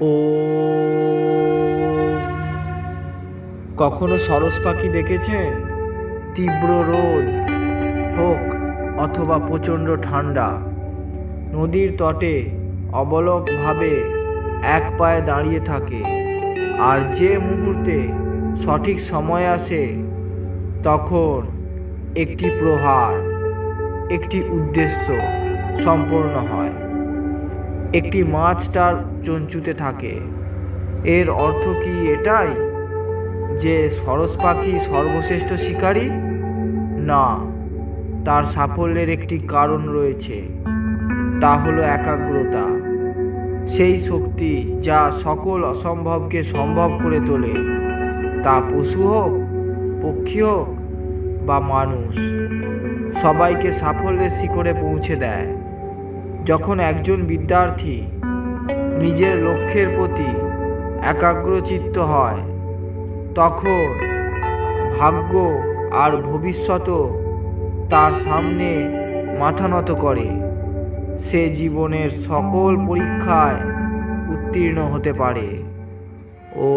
ও। কখনো সরস পাখি দেখেছেন? তীব্র রোদ, হোক অথবা প্রচণ্ড ঠান্ডা, নদীর তটে অবলকভাবে এক পায়ে দাঁড়িয়ে থাকে আর যে মুহূর্তে সঠিক সময় আসে, তখন একটি প্রহার, একটি উদ্দেশ্য সম্পূর্ণ হয়। একটি মাছ তার চঞ্চুতে থাকে। এর অর্থ কি এটাই? যে সরস পাখি সর্বশ্রেষ্ঠ শিকারী? না, তার সাফল্যের একটি কারণ রয়েছে। তা হলো একাগ্রতা। সেই শক্তি যা সকল অসম্ভবকে সম্ভব করে তোলে। তা পশু হোক, পক্ষী হোক বা মানুষ, সবাইকে সাফল্যের শিখরে পৌঁছে দেয়। যখন একজন বিদ্যার্থী নিজের লক্ষ্যের প্রতি একাগ্রচিত্ত হয়, তখন ভাগ্য আর ভবিষ্যতও তার সামনে মাথা নত করে। সে জীবনের সকল পরীক্ষায় উত্তীর্ণ হতে পারে। ও